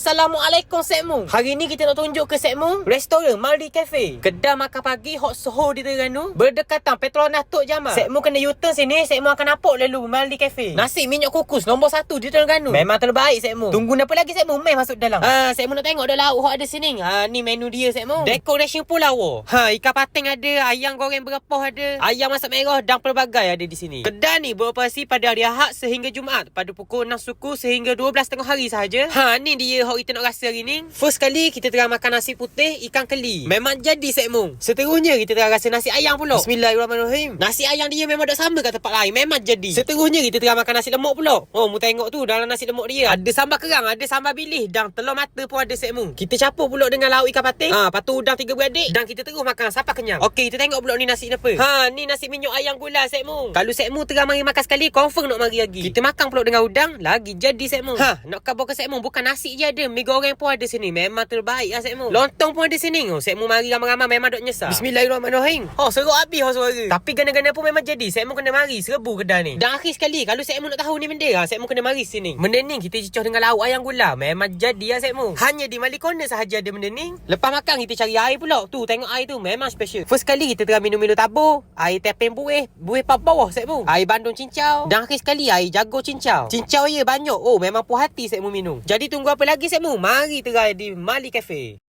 Assalamualaikum Sekmu. Hari ni kita nak tunjuk ke Sekmu restoran Maldi Cafe. Kedai makan pagi hot soho di Terengganu. Berdekatan Petronas Tok Jamal. Sekmu kena U-turn sini, Sekmu akan nampak lalu Maldi Cafe. Nasi minyak kukus nombor satu di Terengganu. Memang terbaik Sekmu. Tunggu apa lagi Sekmu? Mai masuk dalam. Ha, Sekmu nak tengok dah lauk hot ada sini. Ha, ni menu dia Sekmu. Decoration pun lawa. Ha, ikan pating ada, ayam goreng berepah ada, ayam masak merah dan pelbagai ada di sini. Kedai ni beroperasi pada hari Ahad sehingga Jumaat pada pukul 6 suku sehingga 12 tengah hari sahaja. Ha, ni dia hot kita nak rasa hari ni. First kali kita tengah makan nasi putih ikan keli. Memang jadi Sekmu. Seterusnya kita tengah rasa nasi ayam pula. Bismillahirrahmanirrahim. Nasi ayam dia memang tak sama kat tempat lain. Memang jadi. Seterusnya kita tengah makan nasi lemak pula. Oh, mu tengok tu dalam nasi lemak dia. Ada sambal kerang, ada sambal bilis dan telur mata pun ada Sekmu. Kita campur pula dengan lauk ikan pating. Ha, lepas tu udang tiga beradik dan kita terus makan sampai kenyang. Okey, kita tengok pula ni nasi apa. Ha, ni nasi minyak ayam gula Sekmu. Kalau Sekmu tengah mari makan sekali, confirm nak mari lagi. Kita makan pula dengan udang, lagi jadi Sekmu. Ha, nak khabar ke Sekmu, bukan nasi je ada, mi goreng pun ada sini. Memang terbaik lah Sekmu. Lontong pun ada sini. Oh, Sekmu mari ramai-ramai memang dok nyesal. Bismillahirrahmanirrahim. Oh, seruk habis oh suara. Tapi gana-gana pun memang jadi. Sekmu kena mari serbu kedai ni. Dan akhir sekali, kalau Sekmu nak tahu ni benda, ha, Sekmu kena mari sini. Benda ni kita cicoh dengan lauk ayam gula. Memang jadi lah Sekmu. Hanya di Malikona sahaja ada benda ni. Lepas makan kita cari air pula. Tu tengok air tu memang special. First kali kita tengah minum-minum tabur. Air tepeng buih. Buih pap bawah Sekmu. Air bandung cincau. Dan akhir sekali air jago cincau. Cincau ya banyak. Oh memang puas hati Sekmu minum. Jadi tunggu apa lagi Sekmu? Mari terai di Mali Cafe.